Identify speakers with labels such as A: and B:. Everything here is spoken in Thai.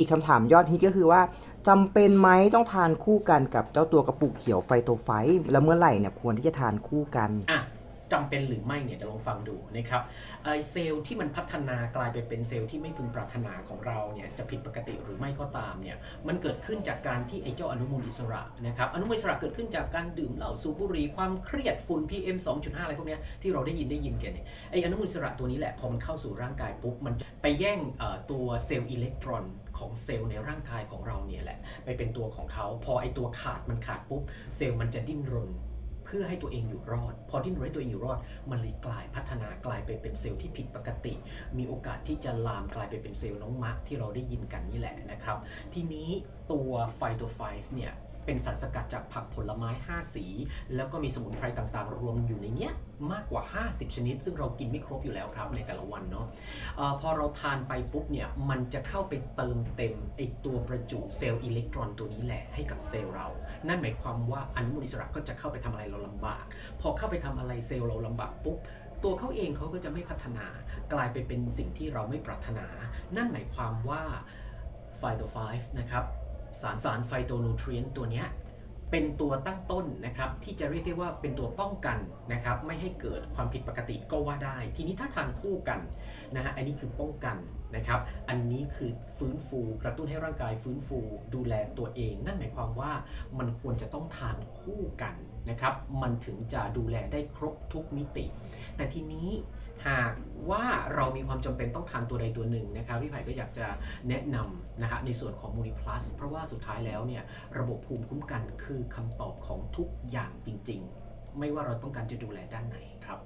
A: อีกคำถามยอดฮิตก็คือว่าจำเป็นไหมต้องทานคู่กันกับเจ้าตัวกระปุกเขียวไฟโตไฟท์แล้วเมื่อไหร่เนี่ยควรที่จะทานคู่กัน
B: อะ จำเป็นหรือไม่เนี่ยเดี๋ยวลองฟังดูนะครับไอเซลล์ที่มันพัฒนากลายไปเป็นเซลล์ที่ไม่พึงปรารถนาของเราเนี่ยจะผิดปกติหรือไม่ก็ตามเนี่ยมันเกิดขึ้นจากการที่ไอเจ้าอนุมูลอิสระนะครับอนุมูลอิสระเกิดขึ้นจากการดื่มเหล้าสูบบุหรี่ความเครียดฝุ่น PM 2.5 อะไรพวกเนี้ยที่เราได้ยินได้ยินกันเนี่ยไออนุมูลอิสระตัวนี้แหละพอมันเข้าสู่ร่างกายปุ๊บมันไปแย่งตัวเซลล์อิเล็กตรอนของเซลล์ในร่างกายของเราเนี่ยแหละไปเป็นตัวของเขาพอไอตัวขาดมันขาดปุ๊บเซลล์มันจะดิ้นรน พื่อให้ตัวเองอยู่รอด พอที่มันให้ตัวเองอยู่รอด มันเลยกลายพัฒนากลายไปเป็นเซลล์ที่ผิดปกติ มีโอกาสที่จะลามกลายไปเป็นเซลล์น้องมักที่เราได้ยินกันนี่แหละนะครับ ทีนี้ตัวไฟโตไฟเนี่ย เป็นสารสกัดจากผักผลไม้ 5 สี แล้วก็มีสมุนไพรต่างๆ รวมอยู่ในเนี้ยมากกว่า 50 ชนิด ซึ่งเรากินไม่ครบอยู่แล้วครับในแต่ละวันเนาะออพอเราทานไปปุ๊บเนี่ยมันจะเข้าไปเติมเต็มไอตัวประจุเซลล์อิเล็กตรอนตัวนี้แหละให้กับเซลล์เรา นั่นหมายความว่าอนุมูลอิสระก็จะเข้าไปทำอะไรเราลำบาก พอเข้าไปทำอะไรเซลล์เราลำบากปุ๊บตัวเขาเองเขาก็จะไม่พัฒนากลายไปเป็นสิ่งที่เราไม่ปรารถนา นั่นหมายความว่าไฟโตไฟนะครับ สารสารไฟโตนูทรีนตัวนี้เป็นตัวตั้งต้นนะครับที่จะเรียกได้ว่าเป็นตัวป้องกันนะครับไม่ให้เกิดความผิดปกติก็ว่าได้ ทีนี้ถ้าทานคู่กันนะฮะอันนี้คือป้องกัน นะครับ อันนี้คือฟื้นฟูกระตุ้นให้ร่างกายฟื้นฟูดูแลตัวเอง นั่นหมายความว่ามันควรจะต้องทานคู่กันนะครับ มันถึงจะดูแลได้ครบทุกมิติ แต่ทีนี้หากว่าเรามีความจำเป็นต้องทานตัวใดตัวหนึ่งนะครับพี่ไผ่ก็อยากจะแนะนำนะฮะในส่วนของมูนิพลัสเพราะว่าสุดท้ายแล้วเนี่ยระบบภูมิคุ้มกันคือคำตอบของทุกอย่างจริง ๆ ไม่ว่าเราต้องการจะดูแลด้านไหนครับ